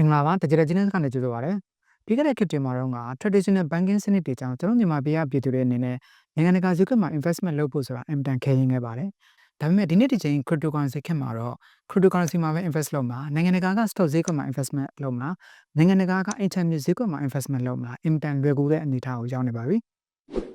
မင်္ဂလာပါတကြတဲ့ချင်းကနေကြိုဆိုပါရစေပြီးခဲ့တဲ့ခေတ်တွေမှာတော့က traditional banking စနစ်တွေကြောင့်ကျွန်တော်မြန်မာပြည်ကပြည်သူတွေအနေနဲ့နိုင်ငံတကာဈေးကွက်မှာ investment လုပ်ဖို့ဆိုတာအင်မတန်ခဲယဉ်းခဲ့ပါတယ်ဒါပေမဲ့ဒီနေ့ဒီချိန် cryptocurrency ခေတ်မှာတော့ cryptocurrency မှာပဲ invest လုပ်မှာနိုင်ငံတကာက stock ဈေးကွက်မှာ investment လုပ်မှာနိုင်ငံတကာက internet ဈေးကွက်မှာ investment လုပ်မှာအင်မတန်လွယ်ကူတဲ့အနေအထားကိုရောက်နေပါပြီ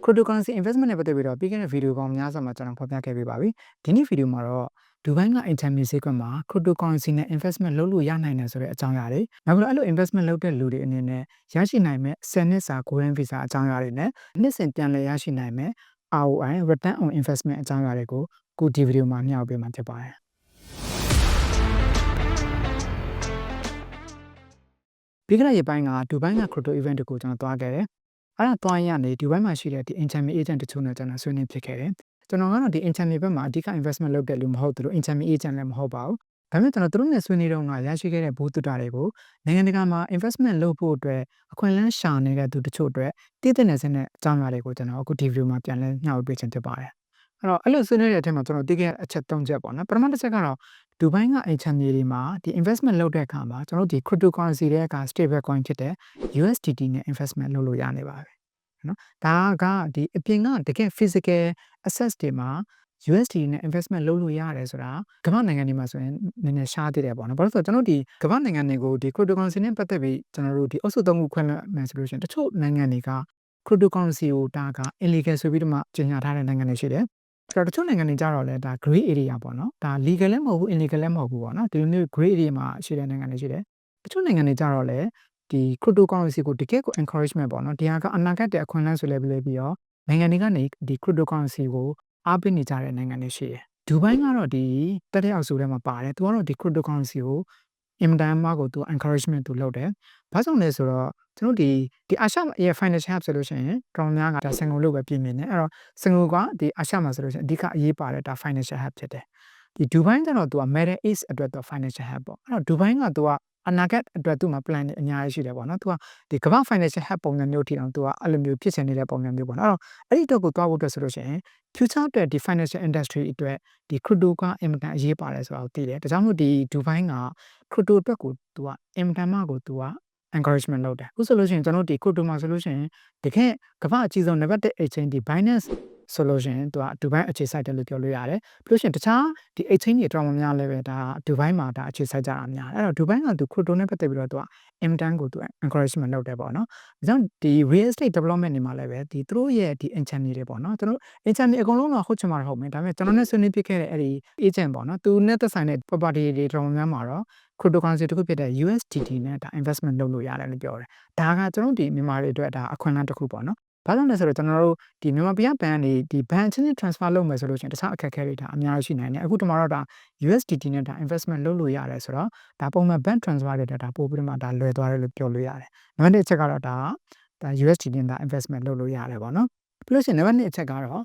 cryptocurrency investment နဲ့ပတ်သက်ပြီးတော့ပြီးခဲ့တဲ့ဗီဒီယိုပေါင်းများစွာမှာကျွန်တော်ဖော်ပြခဲ့ပေးပါပြီဒီနေ့ဗီဒီယိုမှာတော့ ဒူဘိုင်းက internet ဈေးကွက်မှာ cryptocurrency နဲ့ investment လုပ်လို့ရနိုင်တယ်ဆိုတဲ့အကြောင်းအရာတွေနောက်ပြီးတော့အဲ့လို investment လုပ်တဲ့လူတွေအနေနဲ့ရရှိနိုင်မဲ့10နှစ်စာ golden visa အကြောင်းအရာတွေနဲ့နှစ်စဉ်ပြန်လည်ရရှိနိုင်မဲ့ ROI return on investment အကြောင်းအရာတွေကိုခုဒီဗီဒီယိုမှာမျှဝေပေးမှာဖြစ်ပါတယ်ပြီးခဲ့တဲ့ရက်ပိုင်းကဒူဘိုင်းက crypto event တကိုကျွန်တော်သွားခဲ့တယ်အဲ့ဒါသွားရနေဒီဘက်မှာရှိတဲ့ဒီ internet agent တချို့နဲ့ကျွန်တော်ဆွေးနွေးဖြစ်ခဲ့တယ် ကျွန်တော်ကတော့ဒီ internet ဘက်မှာအဓိက investment လုပ်တဲ့လူမဟုတ်သလို internet agent လည်းမဟုတ်ပါဘူးဒါပေမဲ့ကျွန်တော်တို့နဲ့ဆွေးနွေးတော့ကရရှိခဲ့တဲ့ဘူတုတာတွေကိုနိုင်ငံတကာမှာ investment လုပ်ဖို့အတွက်အခွင့်အလမ်းရှာနေတဲ့သူတချို့အတွက်တည်တဲ့နေစတဲ့အကြောင်းအရာတွေကိုကျွန်တော်အခုဒီ video မှာပြန်လည်ညှောက်ပေးခြင်းဖြစ်ပါတယ်အဲ့တော့အဲ့လိုဆွေးနွေးတဲ့အထက်မှာကျွန်တော်သိခဲ့တဲ့အချက်၃ချက်ပေါ့နော်ပထမတစ်ချက်ကတော့ဒူဘိုင်းက HM တွေမှာဒီ investment လုပ်တဲ့အခါမှာကျွန်တော်ဒီ cryptocurrency တွေက stable coin ဖြစ်တဲ့ USDT နဲ့ investment လုပ်လို့ရနေပါပြီ နော်ဒါကဒီအပြင်ကတကယ် physical assets တွေမှာ USD နဲ့ investment လုပ်လို့ရတယ်ဆိုတာကမ္ဘာနိုင်ငံတွေမှာဆိုရင်နည်းနည်းရှားသေးတယ်ပေါ့နော်။ဘာလို့လဲဆိုတော့ကျွန်တော်ဒီကမ္ဘာနိုင်ငံတွေကိုဒီ cryptocurrency နဲ့ပတ်သက်ပြီးကျွန်တော်တို့ဒီအုပ်စုသုံးခုခွဲလိုက်မယ်ဆိုလို့ရှိရင်တချို့နိုင်ငံတွေက cryptocurrency ကိုဒါက illegal ဆိုပြီးတော့မှကြေညာထားတဲ့နိုင်ငံတွေရှိတယ်။ဆိုတော့တချို့နိုင်ငံတွေကြတော့လဲဒါ gray area ပေါ့နော်။ဒါ legal လည်းမဟုတ်ဘူး illegal လည်းမဟုတ်ဘူးပေါ့နော်။ဒီလိုမျိုး gray area မှာရှိတဲ့နိုင်ငံတွေရှိတယ်။တချို့နိုင်ငံတွေကြတော့လဲ ဒီ cryptocurrency ကိုတကယ့်ကို encouragement ပေါ့နော်။ဒီဟာကအနာဂတ်တဲ့အခွင့်အလမ်းဆိုလဲပြီးပြီးတော့နိုင်ငံတွေကနေဒီ cryptocurrency ကိုအားပေးနေကြတဲ့နိုင်ငံတွေရှိတယ်။ဒူဘိုင်းကတော့ဒီတက်တဲ့အောက်ဆိုထဲမှာပါတယ်။သူကတော့ဒီ cryptocurrency ကိုအင်မတန်မှကိုသူ encouragement သူလုပ်တယ်။ဘာကြောင့်လဲဆိုတော့ကျွန်တော်ဒီဒီအာရှရဲ့ financial hub ဆိုလို့ရှိရင်တော်များကဒါစင်ကုန်လို့ပဲပြင်မြင်တယ်။အဲ့တော့စင်ကုန်ကဒီအာရှမှာဆိုလို့ရှိရင်အဓိကအရေးပါတဲ့ဒါ financial hub ဖြစ်တယ်။ဒီဒူဘိုင်းကျတော့သူက Middle East အတွက်တော့ financial hub ပေါ့။အဲ့တော့ဒူဘိုင်းကသူက အနာဂတ်အတွက်သူ့မှာ plan တွေအများကြီးရှိတယ်ပေါ့နော်သူကဒီကမ္ဘာ financial hub ပုံစံမျိုးထိအောင်သူကအဲ့လိုမျိုးဖြစ်ချင်နေတဲ့ပုံစံမျိုးပေါ့နော်အဲ့တော့အဲ့ဒီတော့ကိုသွားဖို့အတွက်ဆိုလို့ရှိရင် future အတွက်ဒီ financial industry အတွက်ဒီ crypto ကအင်မတန်အရေးပါတယ်ဆိုတာကိုသိတယ်ဒါကြောင့်မို့ဒီ Dubai က crypto အတွက်ကိုသူကအင်မတန်မှကိုသူက encouragement လုပ်တယ်အခုဆိုလို့ရှိရင်ကျွန်တော်တို့ဒီ crypto မှာဆိုလို့ရှိရင်တကယ်ကမ္ဘာအကြီးဆုံး number 1 exchange ဒီ Binance ဆိုလို့ရှိရင်သူကဒူဘိုင်းအခြေစိုက်တယ်လို့ပြောလို့ရတယ်။ပြီးလို့ရှိရင်တခြားဒီ exchange တွေတော်တော်များများလည်းပဲဒါဒူဘိုင်းမှာဒါအခြေစိုက်ကြတာများတယ်။အဲ့တော့ဒူဘိုင်းကသူ crypto နဲ့ပတ်သက်ပြီးတော့သူက M10 ကိုသူ encouragement လုပ်တယ်ပေါ့နော်။ဒါကြောင့်ဒီ real estate development တွေမှာလည်းပဲဒီသူတို့ရဲ့ဒီ engine တွေပေါ့နော်။ကျွန်တော် engine တွေအကုန်လုံးတော့ဟုတ်ချင်မှာဟုတ်မယ်။ဒါပေမဲ့ကျွန်တော်နဲ့ဆွေးနွေးဖြစ်ခဲ့တဲ့အဲ့ဒီ agent ပေါ့နော်။သူနဲ့သက်ဆိုင်တဲ့ property တွေတော်တော်များများမှာတော့ cryptocurrency တစ်ခုဖြစ်တဲ့ USDT နဲ့ဒါ investment လုပ်လို့ရတယ်လို့ပြောတယ်။ဒါကကျွန်တော်ဒီမြန်မာတွေအတွက်ဒါအခွင့်အလမ်းတစ်ခုပေါ့နော်။ ဘာကြောင့်လဲဆိုတော့ကျွန်တော်တို့ဒီမြန်မာပြည်ကဘဏ်တွေဒီဘဏ်ချင်းချင်း transfer လုပ်မယ်ဆိုလို့ရှိရင်တခြားအခက်အခဲတွေဒါအများကြီးရှိနိုင်တယ်အခုတမှာတော့ဒါ USDT နဲ့ဒါ investment လုပ်လို့ရတယ်ဆိုတော့ဒါပုံမှန် bank transfer တွေဒါပို့ပြီးတော့မှဒါလွယ်သွားတယ်လို့ပြောလို့ရတယ်နံပါတ်1အချက်ကတော့ဒါဒါ USDT နဲ့ဒါ investment လုပ်လို့ရတယ်ပေါ့နော်ပြီးလို့ရှိရင်နံပါတ်2အချက်ကတော့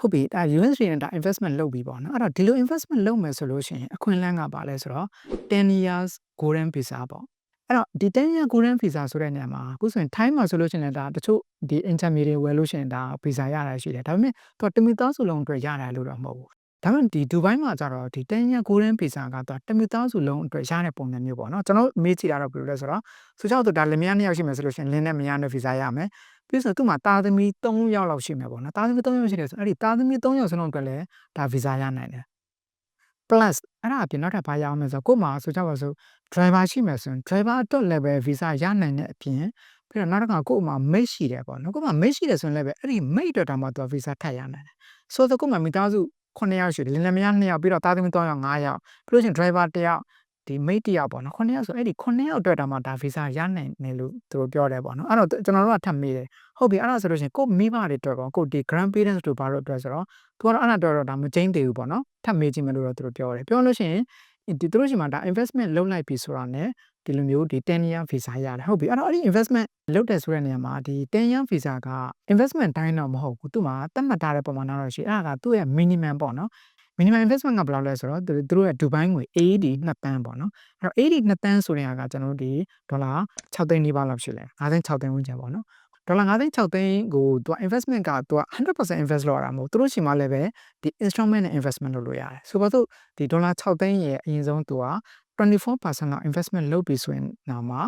ဟုတ်ပြီဒါ USD နဲ့ဒါ investment လုပ်ပြီးပေါ့နော်အဲ့တော့ဒီလို investment လုပ်မယ်ဆိုလို့ရှိရင်အခွင့်အလမ်းကပါလဲဆိုတော့10 years golden visa ပေါ့ အဲ့တော့ဒီ10 year golden visa ဆိုတဲ့နေရာမှာအခုဆိုရင် time မှာဆိုလို့ရှိရင်ဒါတချို့ဒီ intermediate ဝယ်လို့ရှိရင်ဒါ visa ရတာရှိတယ်ဒါပေမဲ့သူတမီသားစုလုံးအတွက်ရတယ်လို့တော့မဟုတ်ဘူးဒါပေမဲ့ဒီဒူဘိုင်းမှာကျတော့ဒီ10 year golden visa ကတော့တမီသားစုလုံးအတွက်ရတဲ့ပုံစံမျိုးပေါ့နော်ကျွန်တော်မေးကြည့်တာတော့ဘယ်လိုလဲဆိုတော့ဆိုကြတော့ဒါလင်မယားနှစ်ယောက်ရှိမယ်ဆိုလို့ရှိရင်လင်းနဲ့မယားနဲ့ visa ရမယ်ပြီးဆိုသူ့မှာတာသမီ3ယောက်လောက်ရှိမယ်ပေါ့နော်တာသမီ3ယောက်ရှိတယ်ဆိုအဲ့ဒီတာသမီ3ယောက်စလုံးအတွက်လည်းဒါ visa ရနိုင်တယ် plus အဲ့ဒါအပြင်နောက်ထပ်ဘာရအောင်လဲဆိုတော့ကို့မှာဆိုကြပါစို့ driver ရှိမယ်ဆိုရင် driver အတွက် level visa ရနိုင်တဲ့အပြင်ပြီးတော့နောက်တစ်ခါကို့မှာ mate ရှိတယ်ပေါ့နော်ကို့မှာ mate ရှိတယ်ဆိုရင်လည်းပဲအဲ့ဒီ mate အတွက်တောင်မှသူ visa ထပ်ရနိုင်တယ်ဆိုတော့ကို့မှာမိသားစု9ယောက်ရှိတယ်လင်လင်မယား2ယောက်ပြီးတော့တာသမီ3ယောက်5ယောက်ပြီးလို့ရှိရင် driver 1ယောက် ဒီ mate တယောက်ပေါ့နော်9ယောက်ဆိုအဲ့ဒီ9ယောက်အတွက်တောင်မှဒါ visa ရနိုင်တယ်လို့သူတို့ပြောတယ်ပေါ့နော်အဲ့တော့ကျွန်တော်တို့ကထပ်မေးတယ်ဟုတ်ပြီအဲ့ဒါဆိုလို့ရှိရင်ကို့မိဘတွေအတွက်ကောကို့ဒီ grand parents တို့ဘာလို့အတွက်ဆိုတော့သူကတော့အဲ့ဒါတော့ဒါမကျင်းသေးဘူးပေါ့နော်ထပ်မေးကြည့်မယ်လို့တော့သူတို့ပြောတယ်ပြောလို့ရှိရင်ဒီသူတို့ရှိမှဒါ investment လုပ်လိုက်ပြီဆိုတာ ਨੇ ဒီလိုမျိုးဒီ10 year visa ရတယ်ဟုတ်ပြီအဲ့တော့အဲ့ဒီ investment လုပ်တယ်ဆိုတဲ့နေရာမှာဒီ10 year visa က investment တိုင်းတော့မဟုတ်ဘူးသူ့မှာသတ်မှတ်ထားတဲ့ပုံမှန်တော့ရှိအဲ့ဒါကသူ့ရဲ့ minimum ပေါ့နော် minimum investment ကဘယ်လောက်လဲဆိုတော့သူတို့ရဲ့ဒူဘိုင်းငွေ AED 2တန်းပေါ့နော်အဲ့တော့ AED 2တန်းဆိုတဲ့ဟာကကျွန်တော်တို့ဒီဒေါ်လာ6သိန်းနီးပါးလောက်ရှိလဲ5သိန်း6သိန်းဝန်းကျင်ပေါ့နော်ဒေါ်လာ9သိန်း6သိန်းကိုသူက investment ကသူက100% invest လုပ်ရတာမဟုတ်သူတို့ရှိမှလည်းပဲဒီ instrument နဲ့ investment လုပ်လို့ရတယ်ဆိုတော့သူဒီဒေါ်လာ6သိန်းရဲ့အရင်ဆုံးသူက 24%လောက် investment လုပ်ပြီဆိုရင်တော့မှ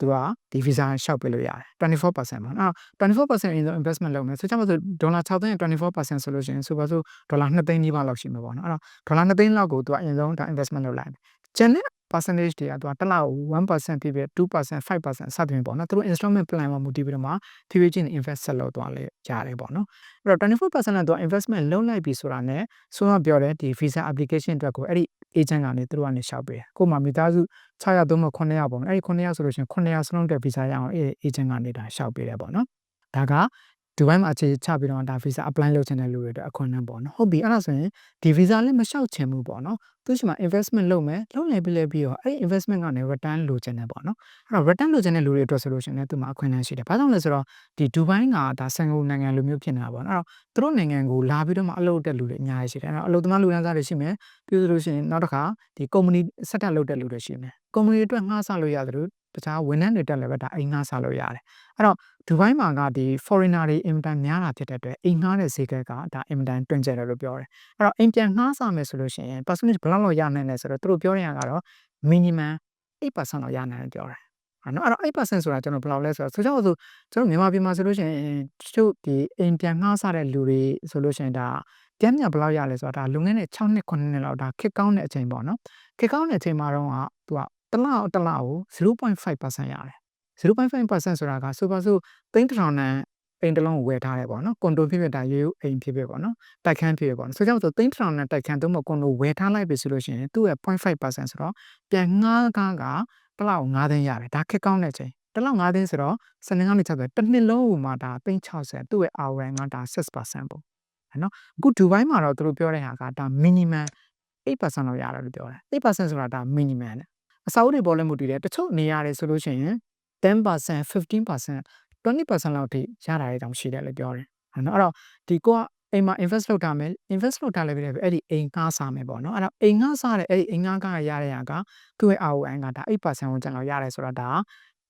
သူကဒီ visa ရှောက်ပေးလို့ရတယ်24%ပေါ့နော်24%အရင်ဆုံး investment လုပ်မယ်ဆိုကြပါစို့ဒေါ်လာ6သိန်း24%ဆိုလို့ရှိရင်ဆိုပါစို့ဒေါ်လာ2သိန်းနီးပါးလောက်ရှိမှာပေါ့နော်အဲ့တော့ဒေါ်လာ2သိန်းလောက်ကိုသူကအရင်ဆုံးဒါ investment လုပ်လိုက်ကျန်တဲ့ percentage တွေကသူကတစ်လောက်1%ဖြစ်ဖြစ်2% 5%စသဖြင့်ပေါ့နော်သူတို့ installment plan မှာမူတည်ပြီးတော့မှဖြည်းဖြည်းချင်း invest ဆက်လုပ်သွားလေရတယ်ပေါ့နော်အဲ့တော့24%နဲ့သူက investment လုပ်လိုက်ပြီဆိုတာနဲ့ဆိုတော့ပြောတယ်ဒီ visa application အတွက်ကိုအဲ့ဒီ agent ကနေသူတို့ကနေရှောက်ပေးတယ်ကို့မှာမိသားစု600သုံးမှ900ပေါ့နော်အဲ့ဒီ900ဆိုလို့ရှိရင်900စလုံးတက် visa ရအောင်အဲ့ဒီ agent ကနေဒါရှောက်ပေးတယ်ပေါ့နော်ဒါက ဒီဘက်မှာအခြေချပြီးတော့ဒါ visa apply လုပ်ချင်တဲ့လူတွေအတွက်အခွင့်အလမ်းပေါ့နော်ဟုတ်ပြီအဲ့ဒါဆိုရင်ဒီ visa လည်းမလျှောက်ချင်ဘူးပေါ့နော်သူရှိမှာ investment လုပ်မယ်လုပ်နေပြီလေပြီးတော့အဲ့ဒီ investment ကနေ return လိုချင်တယ်ပေါ့နော်အဲ့တော့ return လိုချင်တဲ့လူတွေအတွက်ဆိုလို့ရှိရင်လည်းသူမှာအခွင့်အလမ်းရှိတယ်ဘာကြောင့်လဲဆိုတော့ဒီဒူဘိုင်းကဒါစင်ကာပူနိုင်ငံလိုမျိုးဖြစ်နေတာပေါ့နော်အဲ့တော့သူတို့နိုင်ငံကိုလာပြီးတော့မှအလုပ်တက်လူတွေအများကြီးရှိတယ်အဲ့တော့အလုပ်သမားလူတန်းစားတွေရှိမယ်ပြီးဆိုလို့ရှိရင်နောက်တစ်ခါဒီ company စက်တက်လုပ်တဲ့လူတွေရှိမယ် company အတွက်ငှားစားလို့ရတယ်လို့ တခြားဝန်ထမ်းတွေတက်လည်းပဲဒါအိမ်ငှားစားလို့ရတယ်အဲ့တော့ဒူဘိုင်းမှာကဒီ foreigner တွေအင်တန်များတာဖြစ်တဲ့အတွက်အိမ်ငှားတဲ့ဈေးကကဒါအင်တန်တွင်ကျယ်တယ်လို့ပြောတယ်အဲ့တော့အိမ်ပြန်ငှားစားမယ်ဆိုလို့ရှိရင် percentage ဘယ်လောက်လောက်ရနိုင်လဲဆိုတော့သူတို့ပြောရတာကတော့ minimum 8%လောက်ရနိုင်တယ်ပြောတယ်အဲ့နော်အဲ့တော့8%ဆိုတာကျွန်တော်ဘယ်လောက်လဲဆိုတော့ဆိုကြပါစို့ကျွန်တော်မြန်မာပြည်မှာဆိုလို့ရှိရင်တချို့ဒီအိမ်ပြန်ငှားစားတဲ့လူတွေဆိုလို့ရှိရင်ဒါပြန်မြဘယ်လောက်ရလဲဆိုတော့ဒါလွန်ခဲ့တဲ့6နှစ်9နှစ်လောက်ဒါခက်ကောင်းတဲ့အချိန်ပေါ့နော်ခက်ကောင်းတဲ့အချိန်မှာတော့ကသူက တစ်လတစ်လကို0.5%ရတယ်0.5%ဆိုတာကဆိုပါစို့သိန်းတစ်ထောင်နဲ့အိမ်တစ်လုံးကိုဝယ်ထားတယ်ပေါ့နော်ကွန်ဒိုဖြစ်ဖြစ်ဒါရိုးရိုးအိမ်ဖြစ်ဖြစ်ပေါ့နော်တိုက်ခန်းဖြစ်ဖြစ်ပေါ့နော်ဆိုကြပါစို့သိန်းတစ်ထောင်နဲ့တိုက်ခန်းသုံးမကွန်ဒိုဝယ်ထားလိုက်ပြီဆိုလို့ရှိရင်သူ့ရဲ့0.5%ဆိုတော့ပြန်ငှားကားကတစ်လောက်9သိန်းရတယ်ဒါခက်ကောင်းတဲ့ချိန်တစ်လောက်9သိန်းဆိုတော့စနေကနေ60တစ်နှစ်လုံးကိုမှဒါ360သူ့ရဲ့ ROI ကဒါ6%ပေါ့နော်အခုဒူဘိုင်းမှာတော့သူတို့ပြောတဲ့ဟာကဒါ minimum 8%လောက်ရတယ်လို့ပြောတယ်8%ဆိုတာဒါ minimum နဲ့ အစာအုပ်တွေပေါ်လဲမှုတည်တယ်တချို့နေရာတွေဆိုလို့ရှိရင်10% 15% 20%လောက်ထိရတာတွေတောင်ရှိတယ်လို့ပြောတယ်နော်အဲ့တော့ဒီကိုကအိမ်မှာ invest လုပ်ထားမယ် invest လုပ်ထားလည်းပဲအဲ့ဒီအိမ်ငှားစားမယ်ပေါ့နော်အဲ့တော့အိမ်ငှားစားတဲ့အဲ့ဒီအိမ်ငှားကရတဲ့ဟာကသူ့ရဲ့ ROI ကဒါ8%ဝန်ကျန်လောက်ရတယ်ဆိုတော့ဒါ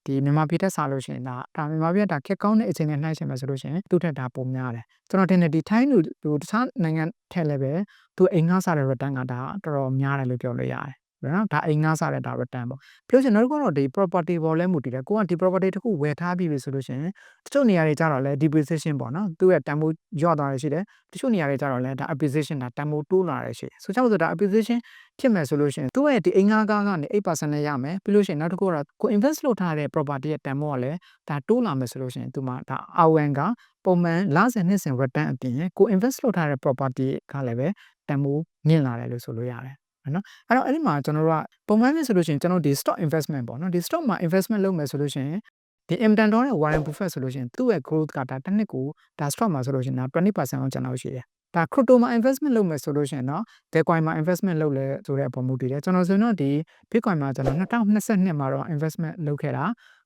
ဒီမြန်မာပြည်တက်စားလို့ရှိရင်ဒါဒါမြန်မာပြည်ကဒါခက်ကောင်းတဲ့အချိန်နဲ့နှိုင်းယှဉ်မယ်ဆိုလို့ရှိရင်သူ့ထက်ဒါပိုများတယ်ကျွန်တော်တင်တယ်ဒီ time လူဟိုတခြားနိုင်ငံထက်လည်းပဲသူအိမ်ငှားစားတဲ့ return ကဒါတော်တော်များတယ်လို့ပြောလို့ရတယ် နော်ဒါအိမ်ငှားစားတဲ့ဒါ return ပေါ့ပြောချင်နောက်တစ်ခုတော့ဒီ property ပေါ်လဲမူတည်တယ်ကိုကဒီ property တစ်ခုဝယ်ထားပြီးပြီဆိုလို့ရှိရင်တချို့နေရာတွေကျတော့လဲ depreciation ပေါ့နော်သူ့ရဲ့တန်ဖိုးညော့သွားရရှိတယ်တချို့နေရာတွေကျတော့လဲဒါ appreciation ဒါတန်ဖိုးတိုးလာရရှိတယ်ဆိုကြလို့ဆိုဒါ appreciation ဖြစ်မယ်ဆိုလို့ရှိရင်သူ့ရဲ့ဒီအိမ်ငှားကားကနေ8%နဲ့ရမယ်ပြီးလို့ရှိရင်နောက်တစ်ခုကတော့ကို invest လုပ်ထားတဲ့ property ရဲ့တန်ဖိုးကလည်းဒါတိုးလာမယ်ဆိုလို့ရှိရင်သူမှဒါ RON ကပုံမှန်လစဉ်နှစ်စဉ် return အပြင်ကို invest လုပ်ထားတဲ့ property ကလည်းပဲတန်ဖိုးမြင့်လာတယ်လို့ဆိုလို့ရတယ် နော်အဲ့တော့အဲ့ဒီမှာကျွန်တော်တို့ကပုံမှန်ဖြစ်ဆိုလို့ရှိရင်ကျွန်တော်ဒီ stock investment ပေါ့နော်ဒီ stock မှာ investment လုပ်မယ်ဆိုလို့ရှိရင်ဒီ Amazon တော့ Warren Buffett ဆိုလို့ရှိရင်သူ့ရဲ့ growth ကဒါတစ်နှစ်ကိုဒါ stock မှာဆိုလို့ရှိရင်ဒါ20%လောက်ကျန်တော့ရှိတယ်ဒါ crypto မှာ investment လုပ်မယ်ဆိုလို့ရှိရင်တော့ Bitcoin မှာ investment လုပ်လဲဆိုတဲ့အပေါ်မူတည်တယ်ကျွန်တော်ဆိုရင်တော့ဒီ Bitcoin မှာကျွန်တော်2022မှာတော့ investment လုပ်ခဲ့တာ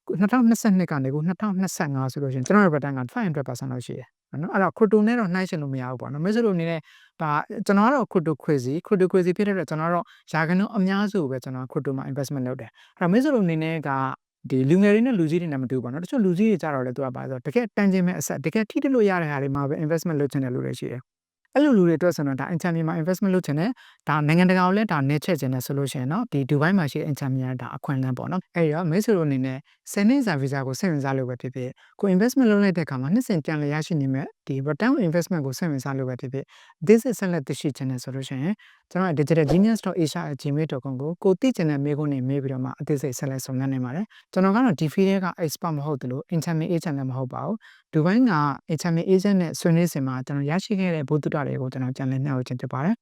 2022ကနေကို2025ဆိုလို့ရှိရင်ကျွန်တော်ရဲ့ return က500%လောက်ရှိတယ် နော်အဲ့တော့ crypto နဲ့တော့နှိုင်းယှဉ်လို့မရဘူးပေါ့နော်မင်းတို့အနေနဲ့ဒါကျွန်တော်ကတော့ crypto crazy crypto crazy ဖြစ်တဲ့အတွက်ကျွန်တော်တော့ယာကနှုန်းအများစုပဲကျွန်တော် crypto မှာ investment လုပ်တယ်အဲ့တော့မင်းတို့အနေနဲ့ကဒီလူငယ်တွေနဲ့လူကြီးတွေနဲ့မတူဘူးပေါ့နော်တချို့လူကြီးတွေကြတော့လေသူကပါဆိုတကယ်တန်ကျင်မဲ့အဆက်တကယ်ထိတလို့ရတဲ့ဟာတွေမှာပဲ investment လုပ်ချင်တဲ့လူတွေရှိတယ် အဲ့လိုလူတွေအတွက်ဆိုတော့ဒါ income မှာ investment လုပ်ချင်တယ်ဒါနိုင်ငံတကာကိုလည်းဒါနေချက်ချင်တယ်ဆိုလို့ရှိရင်เนาะဒီ Dubai မှာရှိတဲ့ income များဒါအခွင့်အလမ်းပေါ့နော်အဲ့တော့မိတ်ဆွေတို့အနေနဲ့10နှစ်စာ visa ကိုစိတ်ဝင်စားလို့ပဲဖြစ်ဖြစ်ကို investment လုပ်လိုက်တဲ့အခါမှာနှစ်စဉ်ပြန်လည်ရရှိနေမဲ့ဒီ return on investment ကိုစိတ်ဝင်စားလို့ပဲဖြစ်ဖြစ် this is ဆက်လက်သိရှိချင်တယ်ဆိုလို့ရှိရင်ကျွန်တော် digital genius.asia@gmail.com ကိုကိုသိချင်တဲ့မေးခွန်းတွေမေးပြီးတော့မှအသေးစိတ်ဆက်လက်ဆောင်ရွက်နိုင်ပါတယ်ကျွန်တော်ကတော့ဒီ field က expert မဟုတ်သလို intermediate agent လည်းမဟုတ်ပါဘူးဒူဘိုင်းက intermediate agent နဲ့ဆွေးနွေးစဉ်မှာကျွန်တော်ရရှိခဲ့တဲ့ဘုဒ္ဓ တာတွေကိုကျွန်တော်ပြန်လည်နှောက်ချင်ဖြစ်ပါတယ်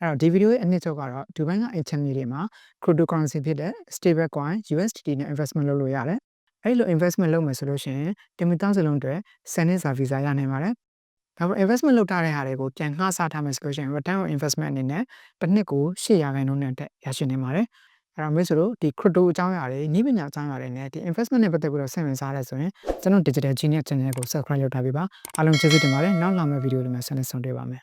အဲ့တော့ဒီဗီဒီယိုရဲ့အနှစ်ချုပ်ကတော့ဒူဘိုင်းက intermediate တွေမှာ cryptocurrency ဖြစ်တဲ့ stable coin USDT နဲ့ investment လုပ်လို့ရတယ်အဲ့လို investment လုပ်မယ်ဆိုလို့ရှိရင်တင်မီတောင်းစလုံးတွေစနစ်စာ visa ရနိုင်ပါတယ်ဒါပေမဲ့ investment လုပ်ထားတဲ့ဟာတွေကိုပြန်ငှားစားထားမယ်ဆိုလို့ရှိရင် return on investment အနေနဲ့တစ်နှစ်ကို800ခိုင်နှုန်းနဲ့တက်ရရှိနေပါတယ် အဲ့တော့မျိုးဆိုတော့ဒီ crypto အကြောင်းအရာတွေနည်းပညာအကြောင်းအရာတွေနဲ့ဒီ investment နဲ့ပတ်သက်ပြီးတော့စိတ်ဝင်စားရဲဆိုရင်ကျွန်တော် digital genius channel ကို subscribe လုပ်ထားပေးပါအားလုံးကျေးဇူးတင်ပါတယ်နောက်လာမယ့်ဗီဒီယိုတွေမှာဆက်လက်ဆောင်တွေ့ပါမယ်